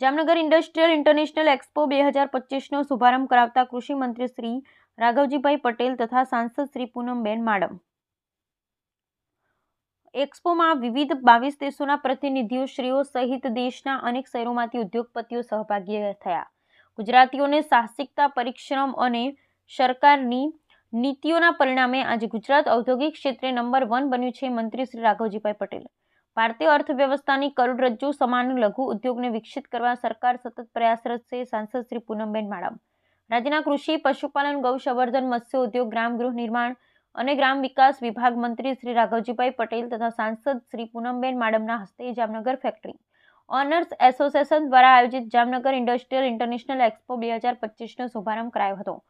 Jamnagar industrial international expo બે હજાર પચીસનો શુભારંભ કરાવતા કૃષિમંત્રી શ્રી રાઘવજીભાઈ પટેલ તથા સાંસદ શ્રી પૂનમબેન માડમ. એક્સપોમાં વિવિધ બાવીસ દેશોના પ્રતિનિધિઓ, શ્રીઓ સહિત દેશના અનેક શહેરોમાંથી ઉદ્યોગપતિઓ સહભાગી થયા. ગુજરાતીઓને સાહસિકતા, પરિશ્રમ અને સરકારની નીતિઓના પરિણામે આજે ગુજરાત ઔદ્યોગિક ક્ષેત્રે નંબર વન બન્યું છે મંત્રી શ્રી રાઘવજીભાઈ પટેલ. ભારતીય અર્થવ્યવસ્થાની કરોડરજ્જુ સમાન લઘુ ઉદ્યોગને વિકસિત કરવા સરકાર સતત પ્રયાસરત છે, સાંસદ શ્રી પૂનમબેન માડમ રાજ્યના કૃષિ, પશુપાલન, ગૌસંવર્ધન, મત્સ્ય ઉદ્યોગ, ગ્રામ ગૃહ નિર્માણ અને ગ્રામ વિકાસ વિભાગ મંત્રી શ્રી રાઘવજીભાઈ પટેલ તથા સાંસદ શ્રી પૂનમબેન માડમના હસ્તે જામનગર ફેક્ટરી. ઓનર્સ એસોસિએશન દ્વારા આયોજિત જામનગર ઇન્ડસ્ટ્રીયલ ઇન્ટરનેશનલ એક્સપો બે હજાર પચીસનો શુભારંભ કરાયો હતો.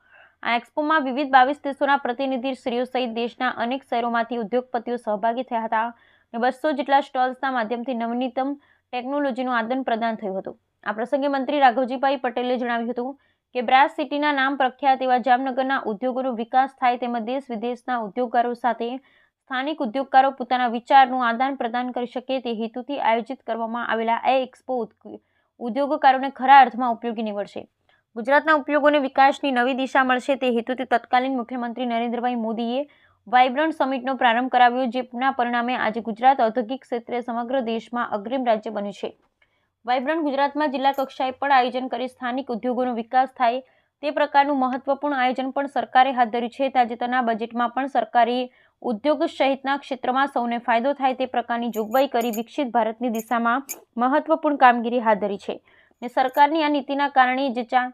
આ એક્સપોમાં વિવિધ બાવીસ દેશોના પ્રતિનિધિ શ્રીઓ સહિત દેશના અનેક શહેરોમાંથી ઉદ્યોગપતિઓ સહભાગી થયા હતા. અને બસો જેટલા સ્ટોલ્સના માધ્યમથી નવીનતમ ટેકનોલોજીનું આદાન પ્રદાન થયું હતું. આ પ્રસંગે મંત્રી રાઘવજીભાઈ પટેલે જણાવ્યું હતું કે, બ્રાસ સિટીના નામ પ્રખ્યાત એવા જામનગરના ઉદ્યોગોનો વિકાસ થાય તેમજ દેશ વિદેશના ઉદ્યોગકારો સાથે સ્થાનિક ઉદ્યોગકારો પોતાના વિચારનું આદાન પ્રદાન કરી શકે તે હેતુથી આયોજિત કરવામાં આવેલા આ એક્સપો ઉદ્યોગકારોને ખરા અર્થમાં ઉપયોગી નીવડશે. ગુજરાતના ઉપયોગોને વિકાસની નવી દિશા મળશે તે હેતુથી તત્કાલીન મુખ્યમંત્રી નરેન્દ્રભાઈ મોદીએ વાઇબ્રન્ટ સમિટનો પ્રારંભ કરાવ્યો, જેના પરિણામે આજે ગુજરાત ઔદ્યોગિક ક્ષેત્રે સમગ્ર દેશમાં અગ્રીમ રાજ્ય બન્યું છે. વાઇબ્રન્ટ ગુજરાતમાં જિલ્લા કક્ષાએ પણ આયોજન કરી સ્થાનિક ઉદ્યોગોનો વિકાસ થાય તે પ્રકારનું મહત્વપૂર્ણ આયોજન પણ સરકારે હાથ ધર્યું છે. તાજેતરના બજેટમાં પણ સરકારે ઉદ્યોગ સહિતના ક્ષેત્રમાં સૌને ફાયદો થાય તે પ્રકારની જોગવાઈ કરી વિકસિત ભારતની દિશામાં મહત્વપૂર્ણ કામગીરી હાથ ધરી છે. ને સરકારની આ નીતિના કારણે જે ચાર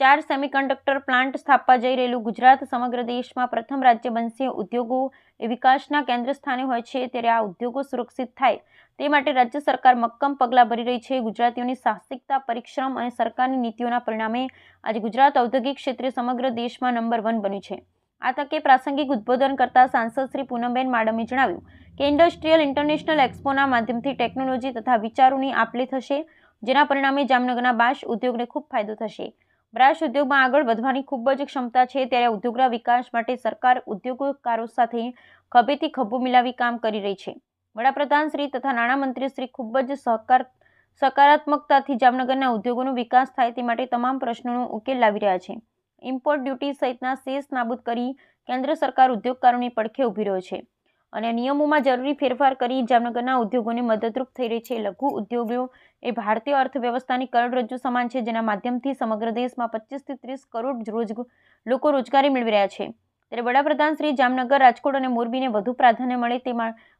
ચાર સેમિકન્ડક્ટર પ્લાન્ટ સ્થાપવા જઈ રહેલું ગુજરાત સમગ્ર દેશમાં પ્રથમ રાજ્ય બનશે ઉદ્યોગો એ વિકાસના કેન્દ્ર સ્થાને હોય છે, ત્યારે આ ઉદ્યોગો સુરક્ષિત થાય. તે માટે રાજ્ય સરકાર મક્કમ પગલાં ભરી રહી છે. ગુજરાતીઓની સાહસિકતા, પરિશ્રમ અને સરકારની નીતિઓના પરિણામે આજે ગુજરાત ઔદ્યોગિક ક્ષેત્રે સમગ્ર દેશમાં નંબર વન બન્યું છે. આ તકે પ્રાસંગિક ઉદ્બોધન કરતા સાંસદ શ્રી પૂનમબેન માડમે જણાવ્યું કે ઇન્ડસ્ટ્રીયલ ઇન્ટરનેશનલ એક્સપોના માધ્યમથી ટેકનોલોજી તથા વિચારોની આપલે થશે, જેના પરિણામે જામનગરના બાશ ઉદ્યોગને ખૂબ ફાયદો થશે. બ્રાશ ઉદ્યોગમાં આગળ વધવાની ખૂબ જ ક્ષમતા છે. ત્યારે ઉદ્યોગના વિકાસ માટે સરકાર ઉદ્યોગકારો સાથે ખભેથી ખભો મિલાવી કામ કરી રહી છે. વડાપ્રધાન શ્રી તથા નાણામંત્રી શ્રી ખૂબ જ સહકાર, સકારાત્મકતાથી જામનગરના ઉદ્યોગોનો વિકાસ થાય તે માટે તમામ પ્રશ્નોનો ઉકેલ લાવી રહ્યા છે. ઇમ્પોર્ટ ડ્યુટી સહિતના શેષ નાબૂદ કરી કેન્દ્ર સરકાર ઉદ્યોગકારોની પડખે ઊભી રહ્યો છે. અને નિયમોમાં જરૂરી ફેરફાર કરી જામનગરના ઉદ્યોગોને મદદરૂપ થઈ રહી છે. લઘુ ઉદ્યોગો એ ભારતીય અર્થવ્યવસ્થાની કરોડરજ્જુ સમાન છે, જેના માધ્યમથી સમગ્ર દેશમાં પચીસથી ત્રીસ કરોડ રોજ લોકો રોજગારી મેળવી રહ્યા છે. ત્યારે વડાપ્રધાન શ્રી જામનગર, રાજકોટ અને મોરબીને વધુ પ્રાધાન્ય મળે તે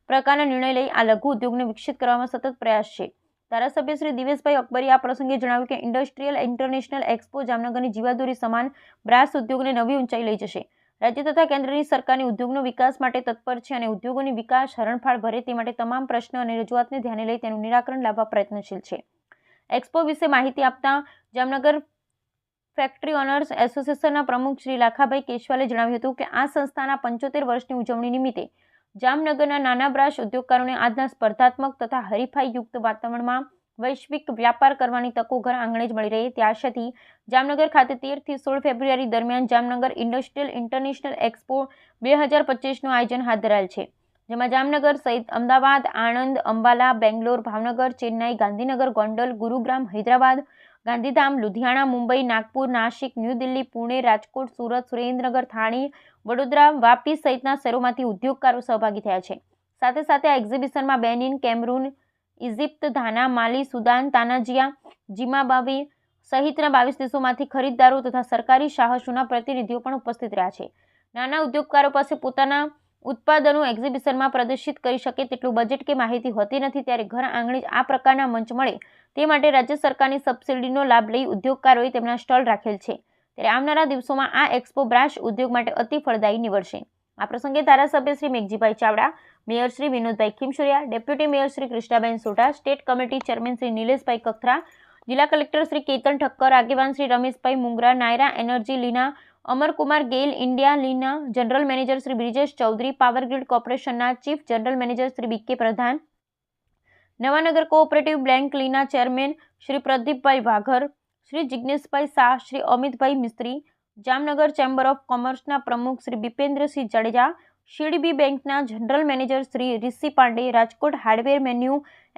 પ્રકારના નિર્ણય લઈ આ લઘુ ઉદ્યોગને વિકસિત કરવામાં સતત પ્રયાસ છે. ધારાસભ્ય શ્રી દિવેશભાઈ અકબરી આ પ્રસંગે જણાવ્યું કે, ઇન્ડસ્ટ્રીયલ ઇન્ટરનેશનલ એક્સપો જામનગરની જીવાદોરી સમાન બ્રાસ ઉદ્યોગને નવી ઊંચાઈ લઈ જશે. રાજ્ય તથા કેન્દ્રની સરકારની ઉદ્યોગનો વિકાસ માટે તત્પર છે અને ઉદ્યોગોની વિકાસ હરણફાળ ભરે તે માટે તમામ પ્રશ્નો અને રજૂઆતને ધ્યાને લઈ તેનું નિરાકરણ લાવવા પ્રયત્નશીલ છે. એક્સપો વિશે માહિતી આપતા જામનગર ફેક્ટરી ઓનર્સ એસોસિએશનના પ્રમુખ શ્રી લાખાભાઈ કેશવાલે જણાવ્યું હતું કે આ સંસ્થાના પંચોતેર વર્ષની ઉજવણી નિમિત્તે જામનગરના નાના બ્રાશ ઉદ્યોગકારોને આજના સ્પર્ધાત્મક તથા હરીફાઈયુક્ત વાતાવરણમાં વૈશ્વિક વ્યાપાર કરવાની તકો ઘર આંગણે જ મળી રહે. તે આશાથી જામનગર ખાતે તેરથી સોળ ફેબ્રુઆરી દરમિયાન જામનગર ઇન્ડસ્ટ્રીયલ ઇન્ટરનેશનલ એક્સપો બે હજાર પચીસનું આયોજન હાથ ધરાયેલ છે, જેમાં જામનગર સહિત અમદાવાદ, આણંદ, અંબાલા, બેંગ્લોર, ભાવનગર, ચેન્નાઈ, ગાંધીનગર, ગોંડલ, ગુરુગ્રામ, હૈદરાબાદ, ગાંધીધામ, લુધિયાણા, મુંબઈ, નાગપુર, નાસિક, ન્યૂ દિલ્હી, પુણે, રાજકોટ, સુરત, સુરેન્દ્રનગર, થાણી, વડોદરા, વાપી સહિતના શહેરોમાંથી ઉદ્યોગકારો સહભાગી થયા છે. સાથે સાથે આ એક્ઝિબિશનમાં Benin Cameroon Egypt Ghana, Mali, Sudan, Tanzania, Zimbabwe સહિતના બાવીસ દેશોમાંથી ખરીદદારો તથા સરકારી સાહસોના પ્રતિનિધિઓ પણ ઉપસ્થિત રહ્યા છે. નાના ઉદ્યોગકારો પાસે પોતાના ઉત્પાદનો એક્ઝિબિશનમાં પ્રદર્શિત કરી શકે તેટલું બજેટ કે માહિતી હોતી નથી, ત્યારે ઘર આંગણે આ પ્રકારના મંચ મળે તે માટે રાજ્ય સરકારની સબસિડીનો લાભ લઈ ઉદ્યોગકારોએ તેમના સ્ટોલ રાખેલ છે. ત્યારે આવનારા દિવસોમાં આ એક્સપો બ્રાશ ઉદ્યોગ માટે અતિ ફળદાયી નીવડશે. આ પ્રસંગે ધારાસભ્ય Shri Meghjibhai Chavda mayor Shri Vinodbhai Khimsuriya deputy mayor Shri Krishnaben Sodha state committee chairman Shri Nileshbhai Kakhra જિલ્લા કલેક્ટર શ્રી કેતન ઠક્કર આગેવાન શ્રી રમેશભાઈ મુંગરા નાયરા એનર્જી લીના અમરકુમાર ગેલ ઇન્ડિયા લીના general manager Shri Brijesh Chaudhary power grid કોર્પોરેશનના chief general manager Shri BK Pradhan Navanagar cooperative bank Leena chairman Shri Pradeepbhai વાઘર Shri Jigneshbhai Shah Shri Amitbhai Mistry Jamnagar chamber of કોમર્સના પ્રમુખ Shri બિપેન્દ્રસિંહ Jadeja SIDBI બેંકના general manager Shri Rishi Pandey, Rajkot hardware menu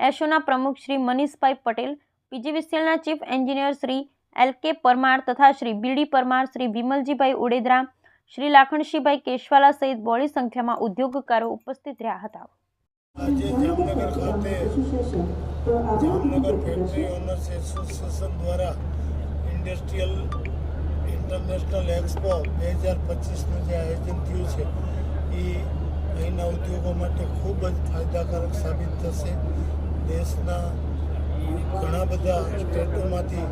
એશોના પ્રમુખ Shri Manishbhai Patel, પીજીવીસીએલના chief engineer Shri L K Parmar તથા શ્રી બીડી પરમાર, શ્રી વિમલજીભાઈ ઉડેદરા, શ્રી લાખણશીભાઈ કેશવાલા સહિત બોળી સંખ્યામાં ઉદ્યોગકારો ઉપસ્થિત રહ્યા હતા. ઇન્ડસ્ટ્રીયલ ઇન્ટરનેશનલ એક્સપો બે હજાર પચીસનું જે આયોજન થયું છે, એ અહીંના ઉદ્યોગો માટે ખૂબ જ ફાયદાકારક સાબિત થશે. દેશના ઘણા બધા સ્ટેટોમાંથી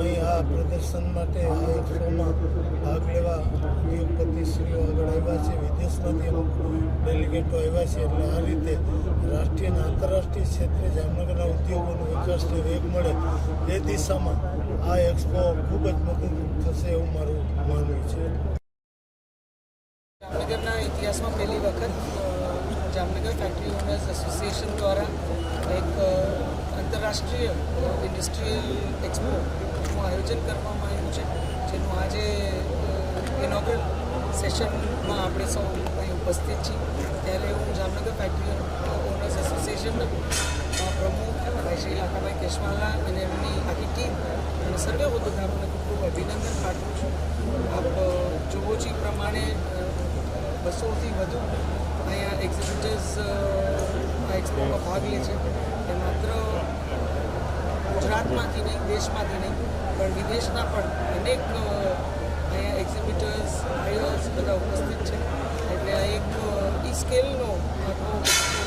અહીં આ પ્રદર્શન માટે આ એક્સપોમાં ભાગ લેવા ઉદ્યોગપતિશ્રીઓ આગળ આવ્યા છે. વિદેશમાંથી અમુક ડેલિગેટો આવ્યા છે. એટલે આ રીતે રાષ્ટ્રીય અને આંતરરાષ્ટ્રીય ક્ષેત્રે જામનગરના ઉદ્યોગોનો વિકાસને વેગ મળે એ દિશામાં આ એક્સપો ખૂબ જ મદદરૂપ થશે એવું મારું માનવું છે. જામનગરના ઇતિહાસમાં પહેલી વખત જામનગર ફેક્ટરી ઓનર્સ એસોસિએશન દ્વારા એક આંતરરાષ્ટ્રીય ઇન્ડસ્ટ્રીયલ એક્સપોનું આયોજન કરવામાં આવ્યું છે, જેનું આજે ઇનોગ્રલ સેશનમાં આપણે સૌ અહીં ઉપસ્થિત છીએ. ત્યારે હું જામનગર ફેક્ટરી ઓનર્સ એસોસિએશનના પ્રમુખ શ્રી લાખાભાઈ કેશવાલા અને એમની આખી ટીમ અને સર્વે હોદ્દેદારોને ખૂબ અભિનંદન પાઠવું છું આપ જુઓ છો પ્રમાણે બસોથી વધુ અહીંયા એક્ઝિબિટર્સ આ એક્સપોમાં ભાગ લે છે એ માત્ર ગુજરાતમાંથી નહીં દેશમાંથી નહીં પણ વિદેશના પણ અનેક અહીંયા એક્ઝિબિટર્સ બાયર્સ બધા ઉપસ્થિત છે એટલે આ એક ઈ સ્કેલનો આખો